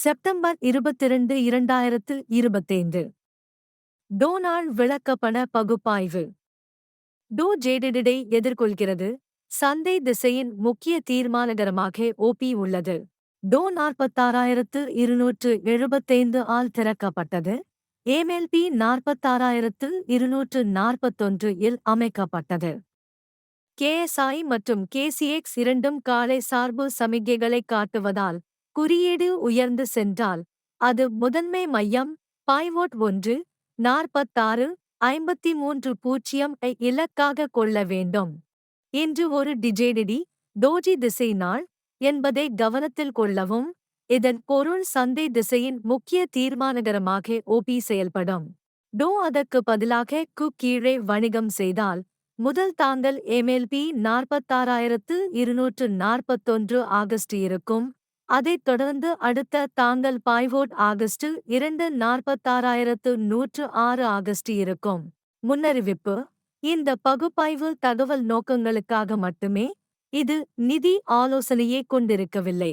September இருபத்திரண்டு இரண்டாயிரத்து இருபத்தைந்து. Donald விளக்கப்பட பகுப்பாய்வு. டோ ஜேடிடை எதிர்கொள்கிறது. சந்தை திசையின் முக்கிய தீர்மானகரமாக ஓபி உள்ளது. டோ நாற்பத்தாறாயிரத்து இருநூற்று எழுபத்தைந்து ஆல் திறக்கப்பட்டது. ஏமெல்பி நாற்பத்தாறாயிரத்து இருநூற்று நாற்பத்தொன்று இல் அமைக்கப்பட்டது. கேஎஸ்ஐ மற்றும் கேசிஎக்ஸ் இரண்டும் காலை சார்பு சமிகைகளை காட்டுவதால் குறியீடு உயர்ந்து சென்றால் அது முதன்மை மையம் பாய்வோட் ஒன்று நாற்பத்தாறு ஐம்பத்தி மூன்று பூஜ்ஜியம் ஐ இலக்காக கொள்ள வேண்டும். இன்று ஒரு டிஜேடிடி டோஜி திசை நாள் என்பதை கவனத்தில் கொள்ளவும் இதன் பொருள் சந்தை திசையின் முக்கிய தீர்மானகரமாக ஓபி செயல்படும். டோ அதற்கு பதிலாக கு கீழே வணிகம் செய்தால் முதல் தாங்கல் எம்எல்பி நாற்பத்தாறாயிரத்து இருநூற்று நாற்பத்தொன்று ஆகஸ்ட் இருக்கும். அதைத் தொடர்ந்து அடுத்த தாங்கள் பாய்வோட் ஆகஸ்ட் இரண்டு நாற்பத்தாறாயிரத்து நூற்று ஆறு ஆகஸ்ட் இருக்கும். முன்னறிவிப்பு இந்த பகுப்பாய்வு தகவல் நோக்கங்களுக்காக மட்டுமே இது நிதி ஆலோசனையே கொண்டிருக்கவில்லை.